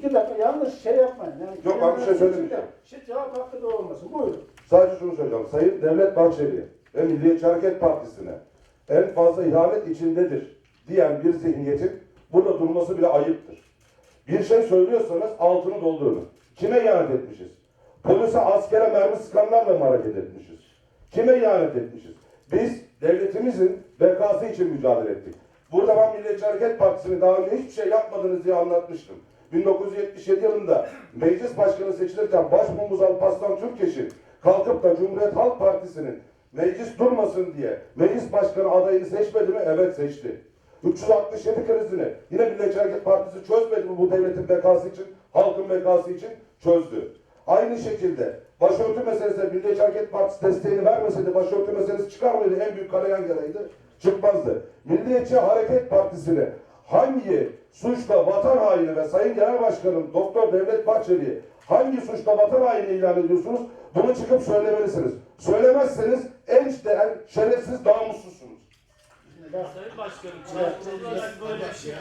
İki dakika yanlış şey yapmayın. Yani Yok, ben bir şey söylemeyeceğim. Şey, cevap hakkı da olmasın. Buyurun. Sadece şunu söyleyeceğim. Sayın Devlet Bahçeli ve Milliyetçi Hareket Partisi'ne en fazla ihanet içindedir diyen bir zihniyetin burada durması bile ayıptır. Bir şey söylüyorsanız altını doldurun. Kime ihanet etmişiz? Polise, askere mermi sıkanlarla mı hareket etmişiz? Kime ihanet etmişiz? Biz devletimizin bekası için mücadele ettik. Burada ben Milliyetçi Hareket Partisi'ni daha önce hiçbir şey yapmadınız diye anlatmıştım. 1977 yılında meclis başkanı seçilirken Başbuğumuz Alparslan Türkeş'in kalkıp da Cumhuriyet Halk Partisi'nin meclis durmasın diye meclis başkanı adayını seçmedi mi? Evet seçti. 367 krizini yine Milliyetçi Hareket Partisi çözmedi mi bu devletin bekası için, halkın bekası için? Çözdü. Aynı şekilde başörtü meselesine Milliyetçi Hareket Partisi desteğini vermeseydi başörtü meselesi çıkar mıydı? En büyük kanayan yaraydı. Çıkmazdı. Milliyetçi Hareket Partisi'ni hangi suçla vatan haini ve Sayın Genel Başkanım Doktor Devlet Bahçeli'yi hangi suçla vatan haini ilan ediyorsunuz? Bunu çıkıp söylemelisiniz. Söylemezseniz en en şerefsiz namussuzsunuz. Sayın Başkanım, olarak böyle bir şey.